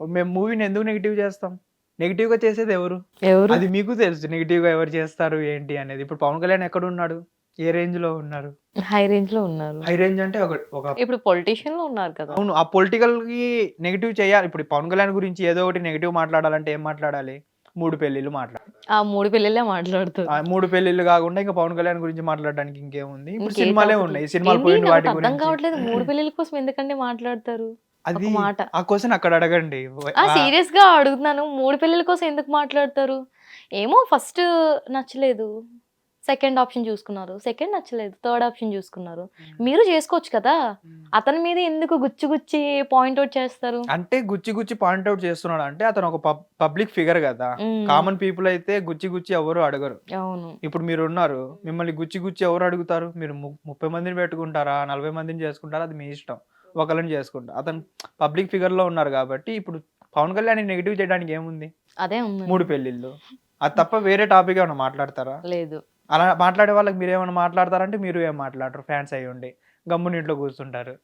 మేము మూవీని ఎందుకు నెగిటివ్ చేస్తాం? నెగిటివ్గా చేసేది ఎవరు? ఎవరు? అది మీకు తెలుసు. నెగిటివ్గా ఎవరు చేస్తారు ఏంటి అనేది. ఇప్పుడు పవన్ కళ్యాణ్ ఎక్కడ ఉన్నాడు? ఏ రేంజ్లో ఉన్నారు? హై రేంజ్లో ఉన్నారు. హై రేంజ్ అంటే ఒక ఒక ఇప్పుడు పొలిటీషియన్లో ఉన్నారు కదా. అవును ఆ పొలిటికల్కి నెగిటివ్ చేయాలి. ఇప్పుడు పవన్ కళ్యాణ్ గురించి ఏదో ఒకటి నెగిటివ్ మాట్లాడాలంటే ఏం మాట్లాడాలి? మూడు పెళ్ళిళ్ళు మాట్లాడాలి ఆ మూడు పిల్లలే మాట్లాడుతారు. ఆ మూడు పెళ్ళిళ్ళు కాకుండా ఇంకా పవన్ కళ్యాణ్ గురించి మాట్లాడడానికి ఇంకేముంది? ఇప్పుడు సినిమాలే? ఉన్నాయి. సినిమాలు? పోయిన వాటి అర్థం గురించి. కావట్లేదు. మూడు పిల్లల కోసం ఎందుకంటే మాట్లాడతారు? అది మాట. ఆ క్వశ్చన్ అక్కడ అడగండి. ఆ సీరియస్గా అడుగుతున్నాను. మూడు పిల్లల కోసం ఎందుకు మాట్లాడతారు? ఏమో ఫస్ట్ నచ్చలేదు. సెకండ్ ఆప్షన్ చూసుకున్నారు. సెకండ్ నచ్చలేదు. థర్డ్ ఆప్షన్ చూసుకున్నారు. మీరు చేసుకోవచ్చు కదా? అతని మీద ఎందుకు గుచ్చి గుచ్చి పాయింట్ అవుట్ చేస్తారు? అంటే గుచ్చి గుచ్చి పాయింట్ అవుట్ చేస్తున్నాడు అంటే అతను ఒక పబ్లిక్ ఫిగర్ కదా. కామన్ పీపుల్ అయితే గుచ్చి గుచ్చి ఎవరు అడగరు. అవును. ఇప్పుడు మీరు ఉన్నారు. మిమ్మల్ని గుచ్చి గుచ్చి ఎవరు అడుగుతారు? మీరు ముప్పై మందిని పెట్టుకుంటారా? నలభై మందిని చేసుకుంటారా? అది మీ ఇష్టం. ఒకరిని చేసుకుంటారు అతను పబ్లిక్ ఫిగర్లో ఉన్నారు కాబట్టి ఇప్పుడు పవన్ కళ్యాణ్ నెగిటివ్ చేయడానికి ఏముంది? అదే మూడు పెళ్ళిళ్ళు అది తప్ప వేరే టాపిక్ ఏమైనా మాట్లాడతారా? లేదు. అలా మాట్లాడే వాళ్ళకి మీరు ఏమైనా మాట్లాడతారంటే మీరు ఏం మాట్లాడరు. ఫ్యాన్స్ అయ్యి ఉండి గమ్ముని ఇంట్లో కూర్చుంటారు.